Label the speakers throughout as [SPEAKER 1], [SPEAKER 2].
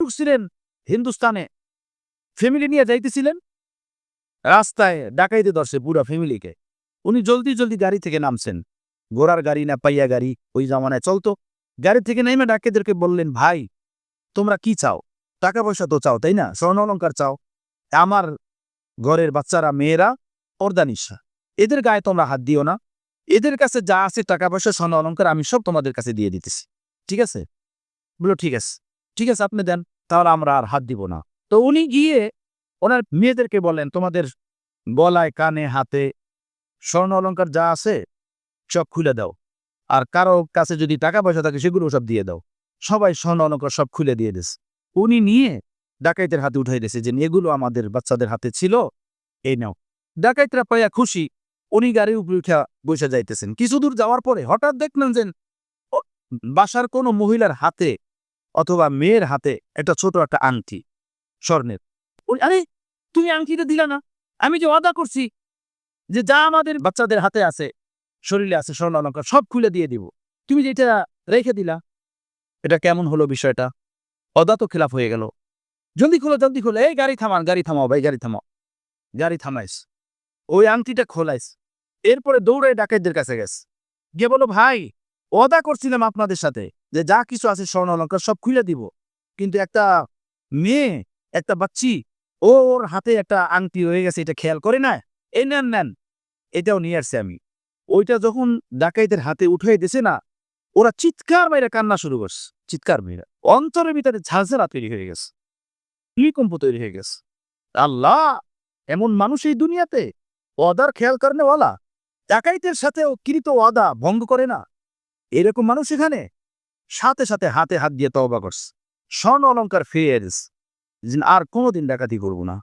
[SPEAKER 1] ঢুকছিলেন হিন্দুস্তানে। Family নিয়ে যাইতেছিলেন? রাস্তায় ডাকাইতে ধরছে পুরা ফ্যামিলিকে উনি জলদি জলদি গাড়ি থেকে নামছেন। ঘোড়ার গাড়ি না পাইয়া গাড়ি ওই জামানায় চলতো। গাড়ি থেকে নেমে ডাকাইদেরকে বললেন, ভাই, তোমরা কি চাও? টাকা পয়সা তো চাও, তাই না? স্বর্ণ অলঙ্কার চাও। আমার ঘরের বাচ্চারা, মেয়েরা অর্দানিশা এদের গায়ে তোমরা হাত দিও না। এদের কাছে যা আছে টাকা পয়সা স্বর্ণ অলঙ্কার আমি সব তোমাদের কাছে দিয়ে দিতেছি। ঠিক আছে? বলো ঠিক আছে। ঠিক আছে, আপনি দেন, তাহলে আমরা আর হাত দিব না। তো উনি গিয়ে ওনার মেয়েদেরকে বলেন তোমাদের গলায়, কানে, হাতে স্বর্ণ অলঙ্কার যা আছে, সব খুলে দাও। আর কারও কাছে যদি টাকা পয়সা থাকে, সেগুলো সব দিয়ে দাও। সবাই স্বর্ণ অলঙ্কার সব খুলে দিয়ে দিস উনি নিয়ে ডাকাইতের হাতে উঠাই দিয়েছে যে, এগুলো আমাদের বাচ্চাদের হাতে ছিল, এই নাও। ডাকাইতরা পাইয়া খুশি, উনি গাড়ি উপরে উঠা বসে যাইতেছেন। কিছু দূর যাওয়ার পরে হঠাৎ দেখলেন যে বাসার কোনো মহিলার হাতে অথবা মেয়ের হাতে একটা ছোট একটা আংটি, স্বর্ণের। আরে, তুমি আংটিটা দিলা না। আমি যে অদা করছি যে যা আমাদের বাচ্চাদের হাতে আছে, শরীরে আছে, স্বর্ণ অলঙ্কার, সব খুলে দিয়ে দিব। তুমি যেটা রেখে দিলা, এটা কেমন হলো বিষয়টা? অদা তো খেলাফ হয়ে গেল। জলদি খোলো জলদি খোলো। এই, গাড়ি থামান গাড়ি থামাও, ভাই, গাড়ি থামাও। গাড়ি থামাইস। ওই আংটিটা খোলাইস। এরপরে দৌড়ে ডাকাইতদের কাছে গেছ গিয়ে বলো, ভাই অদা করছিলাম আপনাদের সাথে যে যা কিছু আছে স্বর্ণ অলঙ্কার সব খুলে দিব। কিন্তু একটা মেয়ে, একটা বাচ্চি, ও ওর হাতে একটা আংটি হয়ে গেছে, এটা খেয়াল করে না? এই নেন নেন, এটাও নিয়ে আসছি আমি। ওইটা যখন ডাকাইতের হাতে উঠে দিছে না, ওরা চিৎকার বাইরে কান্না শুরু করছে। চিৎকার বাইরে অন্তরের ভিতরে ঝাঁঝরা তৈরি হয়ে গেছে। ভূমিকম্প তৈরি হয়ে গেছে। আল্লাহ, এমন মানুষ এই দুনিয়াতে? ওয়াদার খেয়াল করেন ওয়ালা। ডাকাইতের সাথেও কৃত ওয়াদা ভঙ্গ করে না। এরকম মানুষ এখানে? সাথে সাথে হাতে হাত দিয়ে তওবা করছে। স্বর্ণ অলঙ্কার ফিরিয়ে দিস আর কোনোদিন ডাকাতি করব না।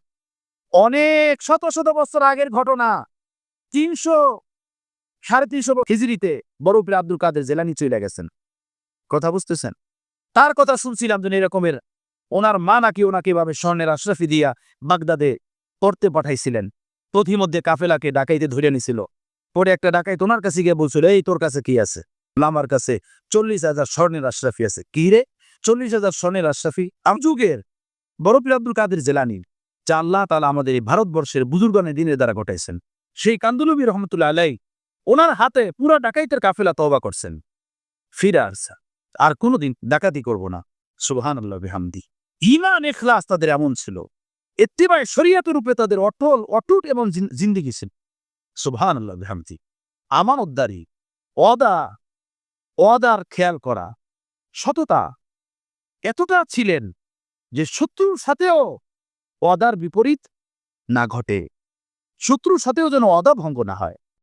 [SPEAKER 1] অনেক শত শত বছর আগের ঘটনা। তিনশো, সাড়ে তিনশো হিজড়িতে বরফির আব্দুল কাদের জেলানি চলে গেছেন। কথা বুঝতেছেন? তার কথা শুনছিলাম যে এরকমের ওনার মা নাকি ওনাকে এভাবে স্বর্ণের আশরাফি দিয়া বাগদাদে পড়তে পাঠাইছিলেন। প্রতিমধ্যে কাফেলাকে ডাকাইতে ধরে নিছিল। পরে একটা ডাকাইত ওনার কাছে গিয়ে বলছিল, এই তোর কাছে কি আছে? আমার কাছে চল্লিশ হাজার স্বর্ণের আশরাফি আছে। কি রে? চল্লিশ হাজার স্বর্ণের আশরাফি? আম যুগের। বরফির আব্দুল কাদের জেলানির যা আল্লাহ তালা আমাদের এই ভারতবর্ষের বুজুর্গানের দিনের দ্বারা ঘটাইছেন। সেই কান্দুলবী রহমতুল্লাহ আলাই, ওনার হাতে পুরা ডাকাইতের কাফেলা তওবা করছেন। ফিরে আসা আর কোনোদিন ডাকাতি করব না। সুবহান আল্লাহ বিহামদি। ইমান এখলাস তাদের এমন ছিল। এত্তিবাই শরিয়াতের রূপে তাদের অটল, অটুট এবং জিন- জিন্দিগি ছিল। সুবহান আল্লাহ বিহামদি। আমার উদ্দারি অদা অদার খেয়াল করা। সততা। এতটা ছিলেন যে শত্রুর সাথেও অদার বিপরীত না ঘটে। শত্রুর সাথেও যেন অদা ভঙ্গ না হয়।